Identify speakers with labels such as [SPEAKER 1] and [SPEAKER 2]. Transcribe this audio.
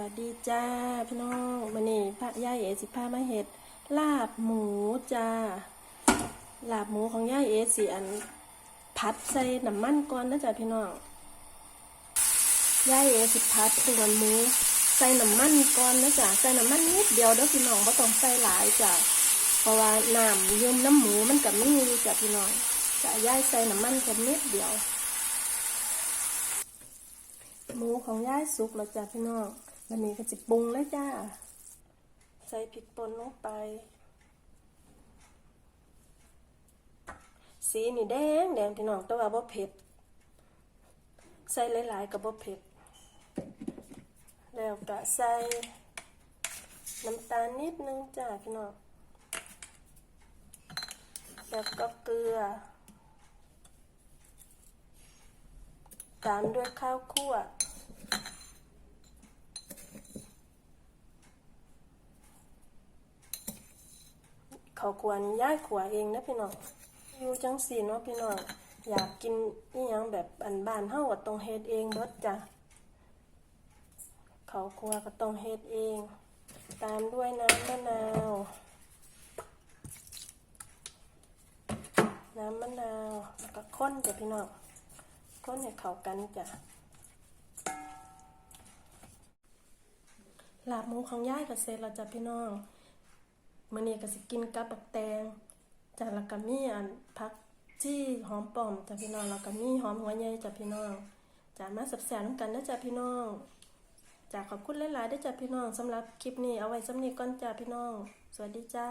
[SPEAKER 1] วัสดีจ้าพี่น้องวันนี้พระย่ายเอสิพามาเห็ดลาบหมูจ้าลาบหมูของย่ายเอสิอันพัดใส่น้ำมันก่อนนะจ้าพี่น้องย่ายเอสิพัดส่วนหมูใส่น้ำมันก่อนนะจ้าใส่น้ำมันนิดเดียวเด้อพี่น้องไม่ต้องใส่หลายจ้าเพราะว่าน้ำยิ้มน้ำหมูมันกับมีอยู่จ้าพี่น้องจะย่ายใส่น้ำมันแค่นิดเดียวหมูของย่ายสุกแล้วจ้ะพี่น้อง วันนี้ก็จะปรุงแล้วจ้า ใส่พริกป่นลงไป สีนี่แดงแดงพี่น้องแต่ว่าบ่เผ็ด ใส่หลายๆกับบ่เผ็ด แล้วก็ใส่น้ำตาลนิดนึงจ้าพี่น้อง แล้วก็เกลือ ตามด้วยข้าวคั่ว เขาควรย้ายขวเองนะพี่น้องอยู่จังสีเนาะพี่น้องอยากกินอีหยังแบบอันบ้านเฮาก็ต้องเฮ็ดเองเบิดจ้ะเขาครัวก็ต้องเฮ็ดเอง ตามด้วยน้ำมะนาว น้ำมะนาวแล้วก็ข้นจ้ะพี่น้องข้นให้เข้ากันจ้ะลาบหมูของย่ายก็เสร็จแล้วจ้ะพี่น้อง มื้อนี้ก็สิกินกับบักแตงจากแล้วก็มีอันผักที่หอมป้อมจากพี่น้องแล้วก็มีหอมหัวใหญ่จากพี่น้องจากมาสับแสนกันนะจากพี่น้องจากขอบคุณหลายๆได้จากพี่น้องสำหรับคลิปนี้เอาไว้สำนีก่อนจากพี่น้อง สวัสดีจ้า